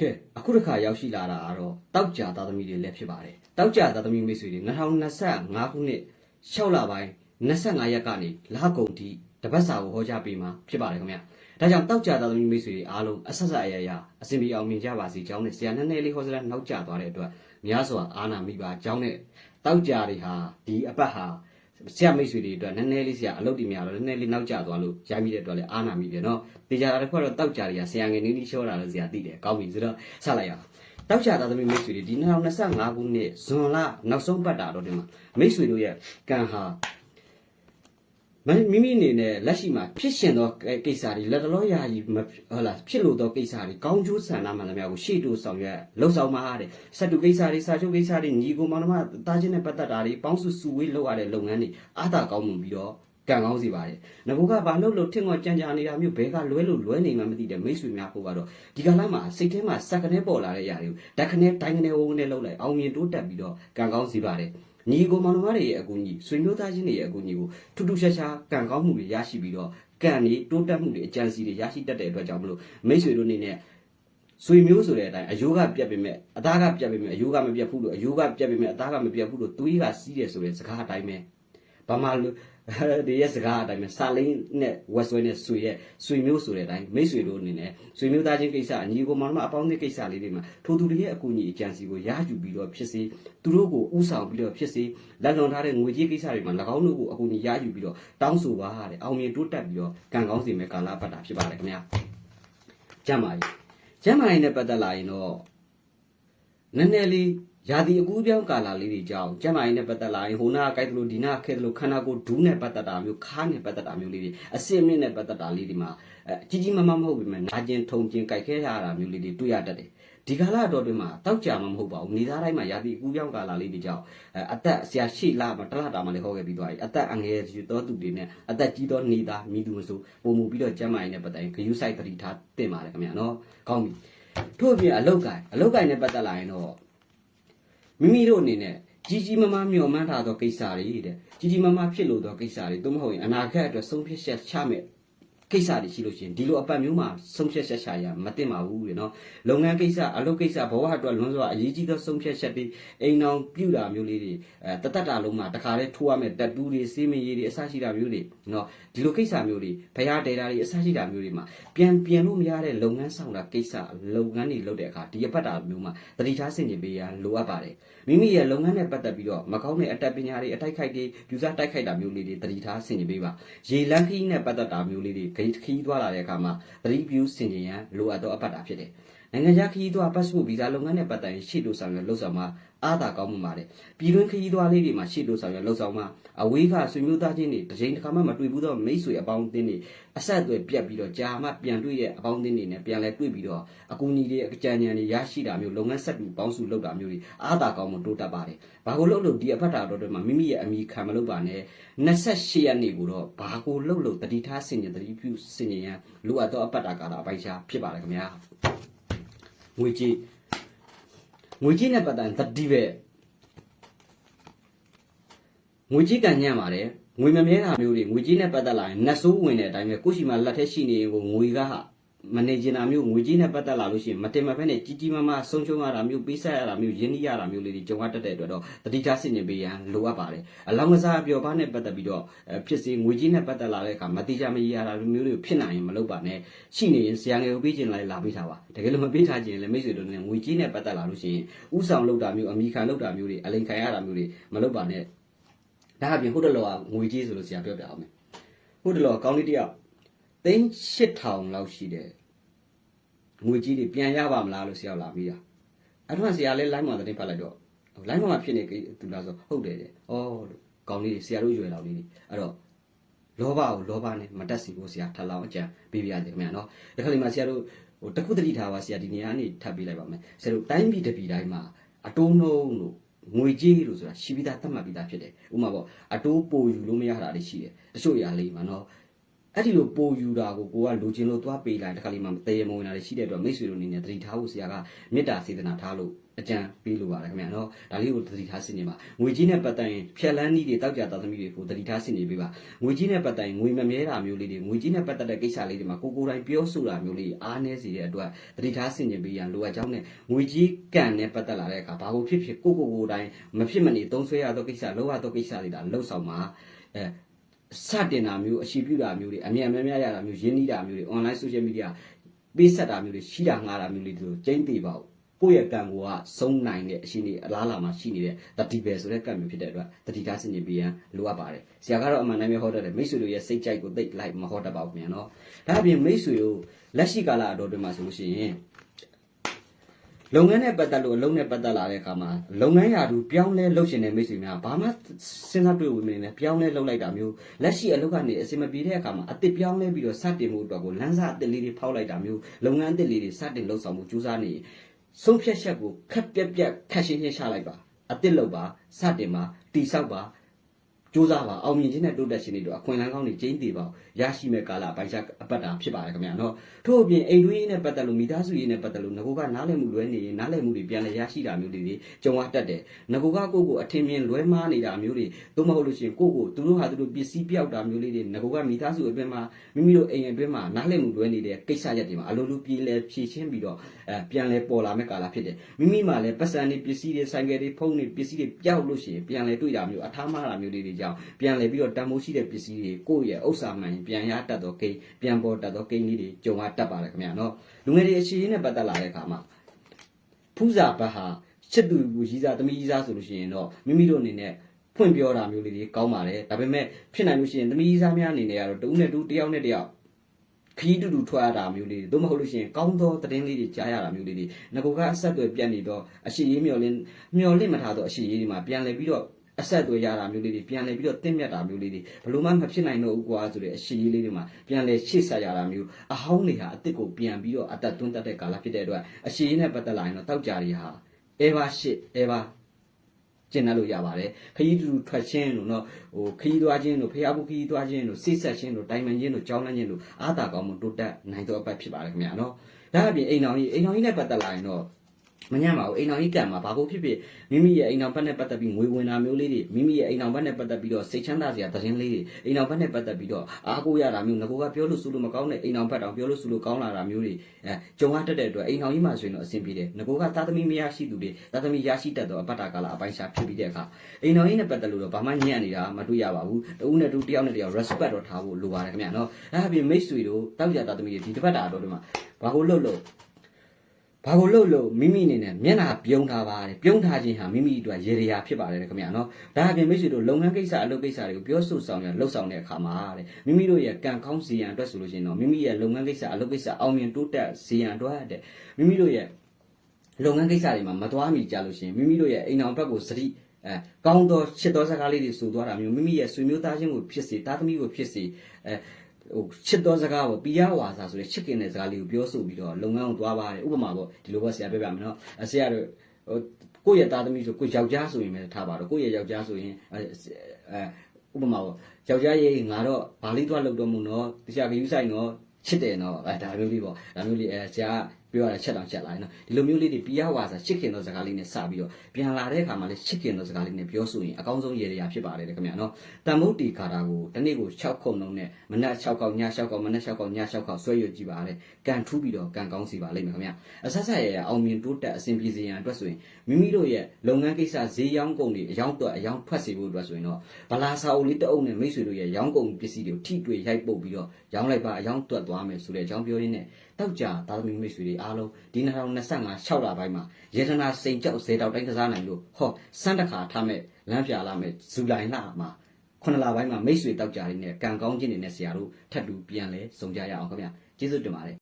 ကဲအခုတစ်ခါရောက်ရှိလာတာကတော့တောက်ကြသားသမီးတွေလည်းဖြစ်ပါတယ်တောက်ကြသားသမီးမိတ်ဆွေတွေ2025ခုနှစ်6လပိုင်း25ရက်ကနေလကုံတီတပတ်စာကိုဟောကြားပေးမှာဖြစ်ပါတယ်ခင်ဗျဒါကြောင့်တောက်ကြသားသမီးမိတ်ဆွေတွေအားလုံးအဆက်ဆက်အရရအစဉ်ပြေအောင်မြင်ကြပါစေကြောင်းနဲ့ဆရာနည်းနည်းလေးဟောစလာနောက်ကျသွားတဲ့အတွက်များစွာအာနာမိပါကြောင်းနဲ့တောက်ကြတွေဟာဒီအပတ်ဟာ ဆရာမိတ်ဆွေတွေအတွက်နည်းနည်းလေးဆရာအလုပ်တွေများတော့နည်းနည်းလေးနောက်ကျသွားလို့ရိုင်းမိတဲ့အတွက်လည်းအာနာမိတယ်နော်တေချာတာတစ်ခုကတော့တောက်ကြတွေကဆရာငယ်နည်းနည်းရှောတာလို့ဆရာသိတယ်ကောင်းပြီဆိုတော့ဆက်လိုက်ရအောင်တောက်ချသားသမီးမိတ်ဆွေတွေဒီ2025ခုနှစ်ဇွန်လနောက်ဆုံးပတ်တာတော့ဒီမှာမိတ်ဆွေတို့ရဲ့ကံဟာ မမိမိအနေနဲ့လက်ရှိမှာဖြစ်ရှင်သောကိစ္စတွေလက်တလောရာကြီးမဟုတ်လားဖြစ်လို့သောကိစ္စတွေကောင်းကျိုးဆန္ဒမှန်သမျှကိုရှေ့တိုးဆောင်ရွက်လှုပ်ဆောင်မှာတဲ့စက်တူကိစ္စတွေစာချုပ်ကိစ္စတွေညီကိုမောင်နှမတားချင်းနဲ့ပတ်သက်တာတွေပေါင်းစုစုဝေးလုပ်ရတဲ့လုပ်ငန်းတွေအားသာကောင်းမှုပြီးတော့ကံကောင်းစီပါတယ်။ငဘကဘာလို့လို့ထင်ငေါကြံကြနေတာမျိုးဘဲကလွဲလို့လွဲနေမှမသိတဲ့မိတ်ဆွေများဖို့ကတော့ဒီကလာမှာစိတ်ထဲမှာစက်ကနေပေါ်လာတဲ့အရာတွေကိုဓာတ်ခနဲ့တိုင်းခနဲ့ဝုန်းနဲ့လှုပ်လိုက်အောင်မြင်တိုးတက်ပြီးတော့ကံကောင်းစီပါတယ်။ ညီကိုမောင်နှမတွေရဲ့အကူအညီဆွေမျိုးသားချင်းတွေရဲ့အကူအညီကိုထူးထူးခြားခြားကံကောင်းမှုတွေရရှိပြီးတော့ကံတွေတိုးတက်မှုတွေအကြံစီတွေရရှိတတ်တဲ့အတွက်ကြောင့်မလို့မိတ်ဆွေတို့အနေနဲ့ဆွေမျိုးဆိုတဲ့အတိုင်းအယိုးကပြတ်ပေမဲ့အသားကပြတ်ပေမဲ့အယိုးကမပြတ်ဘူးလို့အယိုးကပြတ်ပေမဲ့အသားကမပြတ်ဘူးလို့သွေးကစီးတယ်ဆိုတဲ့စကားအတိုင်းပဲဘာမှလို့ ဒီရဲ့စကားအတိုင်းပဲစာလိန်နဲ့ဝက်ဆွဲနဲ့ဆွေရဲ့ဆွေမျိုးဆိုတဲ့အတိုင်းမိတ်ဆွေတို့အနေနဲ့ဆွေမျိုးသားချင်းကိစ္စအညီကိုမောင်နှမအပေါင်းအသင်းကိစ္စလေးတွေမှာထိုသူတွေရဲ့အကူအညီအကြံစီကိုရယူပြီးတော့ဖြစ်စေသူတို့ကိုဥဆောင်ပြီးတော့ဖြစ်စေလက်လွန်ထားတဲ့ငွေကြေးကိစ္စတွေမှာ၎င်းတို့ကိုအကူအညီရယူပြီးတော့တောင်းဆိုပါတဲ့အောင်မြင်တိုးတက်ပြီးတော့ကံကောင်းစေမယ့်ကာလပတ်တာဖြစ်ပါတယ်ခင်ဗျာကျမ်းပါရေးကျမ်းပါရေးနဲ့ပတ်သက်လာရင်တော့နည်းနည်းလေး ယာတီအကူပြောင်းကာလာလေးတွေကြောင်းကျမ်းမာရေးနဲ့ပတ်သက်လာရင်ဟိုနာကိုက်တလို့ဒီနာခဲတလို့ခန္ဓာကိုယ်ဒူးနဲ့ပတ်သက်တာမျိုးခါးနဲ့ပတ်သက်တာမျိုးလေးတွေအစင်မြင့်နဲ့ပတ်သက်တာလေးတွေမှာအကြီးကြီးမမမဟုတ်ပြီမဲ့နာကျင်ထုံကျင်ကြိုက်ခဲရတာမျိုးလေးတွေတွေ့ရတတ်တယ်ဒီကာလတော့တွင်မှာတောက်ကြမှာမဟုတ်ပါဘူးနေသားတိုင်းမှာယာတီအကူပြောင်းကာလာလေးတွေကြောင်းအသက်ဆရာရှိလာမှာတလားတာမှာလည်းဟောခဲ့ပြီးသွားပြီအသက်အငယ်ယူတော်သူတွေနဲ့အသက်ကြီးသောနေသားမိသူမဆိုပုံမူပြီးတော့ကျမ်းမာရေးနဲ့ပတ်သက်ရင်ဂယုစိုက်တတိထားတင်ပါတယ်ခင်ဗျာနော်ကောင်းပြီထို့အပြင်အလုတ်ကိုင်အလုတ်ကိုင်နဲ့ပတ်သက်လာရင်တော့ မိမိတို့အနေနဲ့ကြီးကြီးမားမားမျှော်မှန်းထားသောကိစ္စတွေတဲ့ကြီးကြီးမားမားဖြစ်လို့သောကိစ္စတွေသို့မဟုတ်ရင်အနာဂတ်အတွက်ဆုံးဖြတ်ချက်ချမဲ့ ကိစ္စတွေရှိလို့ရှိရင်ဒီလိုအပတ်မျိုးမှာဆုံးဖြတ်ချက်ချရမတင်ပါဘူးတဲ့နော်လုပ်ငန်းကိစ္စအလုပ်ကိစ္စဘဝအတွက်လွန်စွာအရေးကြီးသောဆုံးဖြတ်ချက်တွေအိမ်အောင်ပြုတာမျိုးလေးတွေအဲတသက်တာလုံးမှာတခါတည်းထိုးရမယ်တက်တူးတွေစေးမရည်တွေအစရှိတာမျိုးတွေနော်ဒီလိုကိစ္စမျိုးတွေဘရားဒေတာတွေအစရှိတာမျိုးတွေမှာပြန်ပြန်လို့မရတဲ့လုပ်ငန်းဆောင်တာကိစ္စလုပ်ငန်းတွေလုပ်တဲ့အခါဒီအပတ်တာမျိုးမှာတတိထားဆင်ခြင်ပေးရလိုအပ်ပါတယ်မိမိရဲ့လုပ်ငန်းနဲ့ပတ်သက်ပြီးတော့မကောင်းတဲ့အတတ်ပညာတွေအတိုက်ခိုက်တွေယူဆတိုက်ခိုက်တာမျိုးလေးတွေတတိထားဆင်ခြင်ပေးပါရေလန်းခီးနဲ့ပတ်သက်တာမျိုးလေးတွေဂိတ်ခီးသွားလာတဲ့အခါမှာတတိပြုဆင်ခြင်ရန်လိုအပ်သောအပတ်တာဖြစ်တယ်နိုင်ငံခြားခရီးသွား passport visa လုပ်ငန်းနဲ့ပတ်သက်ရင်ရှေ့လို့ဆောင်ရွက်လှုပ်ဆောင်မှာ အားသာကောင်းမှုပါတယ်ပြည်တွင်းခရီးသွားလေးတွေမှာရှေ့လို့ဆောင်ရွက်လှုပ်ဆောင်မှာအဝေးကဆွေမျိုးသားချင်းတွေတစ်ချိန်တစ်ခါမှမတွေ့ဘူးတော့မိတ်ဆွေအပေါင်းအသင်းတွေအဆက်အသွယ်ပြတ်ပြီးတော့ကြာမှပြန်တွေ့တဲ့အပေါင်းအသင်းတွေနဲ့ပြန်လဲတွေ့ပြီးတော့အကူအညီတွေအကြံဉာဏ်တွေရရှိတာမျိုးလုပ်ငန်းဆက်တူပေါင်းစုလုပ်တာမျိုးတွေအားသာကောင်းမှုတိုးတက်ပါတယ်ဘာကိုလုပ်လို့ဒီအဖက်တာတော့တွေမှာမိမိရဲ့အမိခံမလုပ်ပါနဲ့28ရက်နေ့ကိုတော့ဘာကိုလုပ်လို့တတိထားစင်ကြတတိပြုစင်ကြရန်လိုအပ်သောအပတ်တာကာလအပိုင်ရှားဖြစ်ပါတယ်ခင်ဗျာငွေကြေး ငွေကြေးနဲ့ပတ်သက်ရင်တတိပဲငွေကြေးကံညံ့ပါတယ်ငွေမမြဲတာမျိုးတွေငွေကြေးနဲ့ပတ်သက်လာရင်နတ်ဆိုးဝင်တဲ့အတိုင်းပဲကိုရှိမှလက်ထက်ရှိနေရင်ကိုငွေကဟာ မနေကျင်တာမျိုးငွေကြေးနဲ့ပတ်သက်လာလို့ရှိရင်မတင်မဖက်နဲ့ကြီးကြီးမားမားဆုံးရှုံးရတာမျိုးပေးဆက်ရတာမျိုးရင်းနှီးရတာမျိုးလေးတွေကြုံရတတ်တဲ့အတွက်တော့တတိထားဆင်ခြင်ပေးရန်လိုအပ်ပါတယ်အလောင်းကစားပြောပါနဲ့ပတ်သက်ပြီးတော့အဲဖြစ်စေငွေကြေးနဲ့ပတ်သက်လာတဲ့အခါမတိကျမရရတာမျိုးတွေကိုဖြစ်နိုင်ရင်မလုပ်ပါနဲ့ရှိနေရင်ဆရာငယ်ကိုပေးခြင်းလိုက်လာပေးထားပါတကယ်လို့မပေးထားခြင်းလည်းမိတ်ဆွေတို့နဲ့ငွေကြေးနဲ့ပတ်သက်လာလို့ရှိရင်ဥဆောင်လုပ်တာမျိုးအမိခံလုပ်တာမျိုးတွေအလိန်ခံရတာမျိုးတွေမလုပ်ပါနဲ့ဒါအပြင်ဟုတ်တယ်လို့ကငွေကြီးဆိုလို့ဆရာပြောပြအောင်မယ်ဟုတ်တယ်လို့ကောင်းလေးတယောက်သိန်း8000လောက်ရှိတယ် ငွေကြီးတွေပြန်ရပါမလားလို့ဆရာလာပြီးတာအဲ့တော့ဆရာလည်း line မှာသတင်းဖတ်လိုက်တော့ line မှာဖြစ်နေသူလားဆိုဟုတ်တယ်တဲ့ဩလို့ကောင်းလေးတွေဆရာတို့ရွယ်လောက်လေးတွေအဲ့တော့လောဘကိုလောဘနဲ့မတက်စီဖို့ဆရာထပ်လောင်းအကြံပေးပြရတယ်ခင်ဗျာနော်ဒီခါလေးမှာဆရာတို့ဟိုတခုတတိထားပါဆရာဒီနေရာကနေထပ်ပေးလိုက်ပါမယ်ဆရာတို့တိုင်းပြည်တစ်ပြည်တိုင်းမှာအတိုးနှုံးလို့ငွေကြေးလို့ဆိုတာရှိပြီးသားသတ်မှတ်ပြီးသားဖြစ်တယ်ဥပမာပေါ့အတိုးပိုယူလို့မရတာတွေရှိတယ်တချို့ຢာလေးမှာနော် အဲ့ဒီလိုပိုယူတာကိုကိုကလိုချင်လို့သွားပေးလိုက်တခါလေးမှတရေမဝင်တာတွေရှိတဲ့အတွက်မိတ်ဆွေတို့အနေနဲ့သတိထားဖို့ဆရာကမေတ္တာစေတနာထားလို့အကြံပေးလိုပါတယ်ခင်ဗျာနော်ဒါလေးကိုသတိထားစစ်နေပါငွေကြီးနဲ့ပတ်သက်ရင်ဖြက်လန်းနည်းတွေတောက်ကြသားသမီးတွေကိုသတိထားစစ်နေပေးပါငွေကြီးနဲ့ပတ်သက်ရင်ငွေမမြဲတာမျိုးလေးတွေငွေကြီးနဲ့ပတ်သက်တဲ့ကိစ္စလေးတွေမှာကိုကိုယ်တိုင်ပြောဆိုတာမျိုးလေးအားနည်းစေတဲ့အတွက်သတိထားစစ်နေပေးရန်လိုအပ်ကြောင်းနဲ့ငွေကြီးကံနဲ့ပတ်သက်လာတဲ့အခါဘာလို့ဖြစ်ဖြစ်ကိုကိုကိုယ်တိုင်မဖြစ်မနေသုံးဆွဲရသောကိစ္စလောရသောကိစ္စတွေဒါလှုပ်ဆောင်မှာအဲ စတင်တာမျိုးအရှိပြုတာမျိုးတွေအမြန်အများများရတာမျိုးရင်းနှီးတာမျိုးတွေ online social media ပေးဆက်တာမျိုးတွေရှိတာငှားတာမျိုးတွေတို့ကျင်းသေးပါဘူးကိုယ့်ရဲ့ကံကိုကစုံနိုင်တဲ့အရှိနေအလားလာမှာရှိနေတဲ့တတိပဲဆိုတဲ့ကံမျိုးဖြစ်တဲ့အတွက်တတိထားစင်ကြပြီးရန်လိုအပ်ပါတယ်ဆရာကတော့အမှန်တမ်းပဲဟောတတ်တယ်မိတ်ဆွေတို့ရဲ့စိတ်ကြိုက်ကိုသိလိုက်မဟောတတ်ပါဘူးခင်ဗျာနော်ဒါအပြင်မိတ်ဆွေတို့လက်ရှိကာလအတော်တွင်မှာဆိုလို့ရှိရင် လုပ်ငန်းနဲ့ပတ်သက်လို့အလုပ်နဲ့ပတ်သက်လာတဲ့အခါမှာလုပ်ငန်းရာထူးပြောင်းလဲလုပ်ရှင်တဲ့မိတ်ဆွေများဘာမှစဉ်းစားတွေ့ဝင်မနေနဲ့ပြောင်းလဲလုပ်လိုက်တာမျိုးလက်ရှိအလုပ်ကနေအစင်မပြေတဲ့အခါမှာအစ်စ်ပြောင်းလဲပြီးတော့စတင်မှုအတွက်ကိုလမ်းစာအစ်စ်လေးတွေဖောက်လိုက်တာမျိုးလုပ်ငန်းအစ်စ်လေးတွေစတင်လုပ်ဆောင်မှုကြိုးစားနေရင်ဆုံးဖြတ်ချက်ကိုခက်ပြက်ပြက်ခက်ရှင်းရှင်းချလိုက်ပါအစ်စ်လုပ်ပါစတင်ပါတိဆောက်ပါ စူးစမ်းပါအောင်မြင်ခြင်းနဲ့တိုးတက်ခြင်းတွေတော့အခွင့်အလမ်းကောင်းတွေကျင်းတည်ပါရရှိမဲ့ကာလအပိုင်းခြားအပတ်တာဖြစ်ပါတယ်ခင်ဗျာနော်ထို့အပြင်အိမ်တွင်းရေးနဲ့ပတ်သက်လို့မိသားစုရေးနဲ့ပတ်သက်လို့ငကိုကနားလည်မှုလွဲနေရင်နားလည်မှုတွေပြန်လည်ရရှိတာမျိုးတွေကြုံရတတ်တယ်ငကိုကကိုယ့်ကိုအထင်မြင်လွဲမှားနေတာမျိုးတွေသို့မဟုတ်လို့ရှိရင်ကိုယ့်ကိုသူတို့ဟာသူတို့ပစ္စည်းပြောက်တာမျိုးလေးတွေငကိုကမိသားစုအတွင်းမှာမိမိတို့အိမ်အတွင်းမှာနားလည်မှုလွဲနေတဲ့ကိစ္စရက်တွေမှာအလိုလိုပြေလည်ဖြည့်ရှင်းပြီးတော့အဲပြန်လည်ပေါ်လာမဲ့ကာလဖြစ်တယ်မိမိမှလည်းပတ်စံတွေပစ္စည်းတွေဆိုင်ကယ်တွေဖုန်းတွေပစ္စည်းတွေပြောက်လို့ရှိရင်ပြန်လည်တွေ့တာမျိုးအထားမှားတာမျိုးတွေကြောင့်ပြန်လည်ပြီးတော့တန်ဖိုးရှိတဲ့ပစ္စည်းတွေကိုယ့်ရဲ့ဥစ္စာမှန်ပြန်ရတတ်တော့ကိန်းပြန်ပေါ်တတ်တော့ကိန်းလေးတွေကြုံရတတ်ပါတယ်ခင်ဗျာနော်လူငယ်တွေအခြေရင်းနဲ့ပတ်သက်လာတဲ့အခါမှာဖူးစာဘတ်ဟာချစ်သူကိုရီးစားသမီးရီးစားဆိုလို့ရှိရင်တော့မိမိတို့အနေနဲ့ဖွင့်ပြောတာမျိုးလေးတွေကောင်းပါတယ်ဒါပေမဲ့ဖြစ်နိုင်လို့ရှိရင်သမီးရီးစားများအနေနဲ့ကတော့တဦးနဲ့တူတယောက်နဲ့တယောက်ခီးတူတူထွက်ရတာမျိုးလေးတွေသို့မဟုတ်လို့ရှိရင်ကောင်းသောသတင်းလေးတွေကြားရတာမျိုးလေးတွေငကိုကအဆက်အသွယ်ပြတ်နေတော့အရှိရေးမျော်လင့်မျော်လင့်မထားတော့အရှိရေးဒီမှာပြန်လဲပြီးတော့ အဆက်အသွယ်ရတာမျိုးလေးတွေပြန်လဲပြီးတော့တင့်မြတ်တာမျိုးလေးတွေဘလို့မှမဖြစ်နိုင်တော့ဘူးကွာဆိုတဲ့အရှိရေးလေးတွေမှာပြန်လဲရှေ့ဆက်ရတာမျိုးအဟောင်းတွေဟာအစ်စ်ကိုပြန်ပြီးတော့အသက်သွင်းတတ်တဲ့ကာလဖြစ်တဲ့အတွက်အရှိရေးနဲ့ပတ်သက်လာရင်တော့တောက်ကြတွေဟာ ever shit ever ကျင့်တတ်လို့ရပါတယ်ခရီးတူတူထွက်ချင်းလို့နော်ဟိုခရီးသွားခြင်းလို့ဖျားဖို့ခရီးသွားခြင်းလို့စိတ်ဆက်ခြင်းလို့တိုင်ပန်ခြင်းလို့ကြောင်းလန်းခြင်းလို့အာသာကောင်းမှုတိုးတက်နိုင်တော့အပတ်ဖြစ်ပါတယ်ခင်ဗျာနော်ဒါအပြင်အိမ်တော်ကြီးအိမ်တော်ကြီးနဲ့ပတ်သက်လာရင်တော့ မညံ့ပါဘူးအိမ်တော်ကြီးကံမှာဘာကိုဖြစ်ဖြစ်မိမိရဲ့အိမ်တော်ဘက်နဲ့ပတ်သက်ပြီးငွေဝင်တာမျိုးလေးတွေမိမိရဲ့အိမ်တော်ဘက်နဲ့ပတ်သက်ပြီးတော့စိတ်ချမ်းသာစရာသတင်းလေးတွေအိမ်တော်ဘက်နဲ့ပတ်သက်ပြီးတော့အားကိုးရတာမျိုးငကိုကပြောလို့ဆိုလို့မကောင်းတဲ့အိမ်တော်ဘက်တောင်ပြောလို့ဆိုလို့ကောင်းလာတာမျိုးတွေအဲကြုံရတတ်တဲ့အတွက်အိမ်တော်ကြီးမှာဆိုရင်တော့အဆင်ပြေတယ်ငကိုကသားသမီးမရရှိသူတွေသားသမီးရရှိတတ်တော့အပတ်တာကာလအပိုင်းခြားဖြစ်ပြီးတဲ့အခါအိမ်တော်ကြီးနဲ့ပတ်သက်လို့တော့ဘာမှညံ့နေတာမတွေ့ရပါဘူးတဦးနဲ့တူတယောက်နဲ့တယောက် respect တော့ထားဖို့လိုပါတယ်ခင်ဗျာနော်အဲအပြင်မိတ်ဆွေတို့တောက်ကြသားသမီးတွေဒီတစ်ပတ်တာတော့ဒီမှာဘာကိုလို့လို့ ဘာကိုလို့လို့မိမိအနေနဲ့မျက်နှာပြုံးထားပါတယ်ပြုံးထားခြင်းဟာမိမိအတွက်ရေရာဖြစ်ပါတယ်ခင်ဗျာနော်ဒါအပြင်မိတ်ဆွေတို့လုပ်ငန်းကိစ္စအလုပ်ကိစ္စတွေကိုပြောဆိုဆောင်ရလှုပ်ဆောင်တဲ့အခါမှာတဲ့မိမိတို့ရဲ့ကံကောင်းစီရန်အတွက်ဆိုလို့ရှိရင်တော့မိမိရဲ့လုပ်ငန်းကိစ္စအလုပ်ကိစ္စအောင်မြင်တိုးတက်စီရန်အတွက်တဲ့မိမိတို့ရဲ့လုပ်ငန်းကိစ္စတွေမှာမသွားမိကြလို့ရှိရင်မိမိတို့ရဲ့အိမ်အောင်ဘက်ကိုစတိအဲကောင်းသောချစ်တော်စကားလေးတွေဆိုသွားတာမျိုးမိမိရဲ့ဆွေမျိုးသားချင်းကိုဖြစ်စေတာသမီကိုဖြစ်စေအဲ ဟိုချစ်တော်စကားပေါ့ပီယဝါစာဆိုတဲ့ချစ်ခင်တဲ့စကားလေးကိုပြောဆိုပြီးတော့လုပ်ငန်းကိုသွားပါတယ်ဥပမာပေါ့ဒီလိုပေါ့ဆရာပြောပြမယ်နော်အဆရာတို့ဟိုကိုယ့်ရဲ့သားသမီးဆိုကိုယ့်ယောက်ျားဆိုရင်ပဲထားပါတော့ကိုယ့်ရဲ့ယောက်ျားဆိုရင်အဲအဲဥပမာပေါ့ယောက်ျားရေးငါတော့ဗာလေးသွားလုပ်တော့မှုနော်တခြားကယူဆိုင်နော်ချစ်တယ်နော်အဲဒါမျိုးလေးပေါ့ဒါမျိုးလေးအဲဆရာ ပြောရတာချက်တောင်ချက်လာရင်နော်ဒီလိုမျိုးလေးတွေပီယဝါစာချစ်ခင်သောစကားလေးနဲ့စပြီးတော့ပြန်လာတဲ့အခါမှာလည်းချစ်ခင်သောစကားလေးနဲ့ပြောဆိုရင်အကောင်းဆုံးရေရာဖြစ်ပါတယ်ခင်ဗျာနော်တန်မုတ်တီခါတာကိုတစ်နေ့ကို6ခုနှုံးနဲ့မနက်6ခေါက်ည6ခေါက်မနက်6ခေါက်ည6ခေါက်ဆွဲရွကြည့်ပါလေကန်ထူးပြီးတော့ကန်ကောင်းစီပါလိမ့်မယ်ခင်ဗျာအဆက်ဆက်ရရအောင်မြင်တိုးတက်အဆင်ပြေစေရန်အတွက်ဆိုရင်မိမိတို့ရဲ့လုပ်ငန်းကိစ္စဈေးရောင်းကုန်တွေအယောင်းတော့အယောင်းထွက်စေဖို့အတွက်ဆိုရင်တော့ဗလာစာအုပ်လေးတစ်အုပ်နဲ့မိတ်ဆွေတို့ရဲ့ရောင်းကုန်ပစ္စည်းတွေကိုထိတွေ့ရိုက်ပုတ်ပြီးတော့ရောင်းလိုက်ပါအယောင်းတွက်သွားမယ်ဆိုတဲ့အကြောင်းပြောရင်းနဲ့တောက်ကြသားသမီးမိတ်ဆွေတွေအားလုံးဒီ2025 6လပိုင်းမှာရေထနာစိန်ကြောက်ဇေတောက်တိုင်းကစားနိုင်လို့ဟောစမ်းတခါထားမဲ့လမ်းပြလာမဲ့ဇူလိုင်လမှာခုနှစ်လပိုင်းမှာမိတ်ဆွေတောက်ကြရင်းနဲ့ကံကောင်းခြင်းတွေနဲ့ဆရာတို့ထပ်တူပြန်လဲစုံကြရအောင်ခင်ဗျာကျေးဇူးတင်ပါတယ်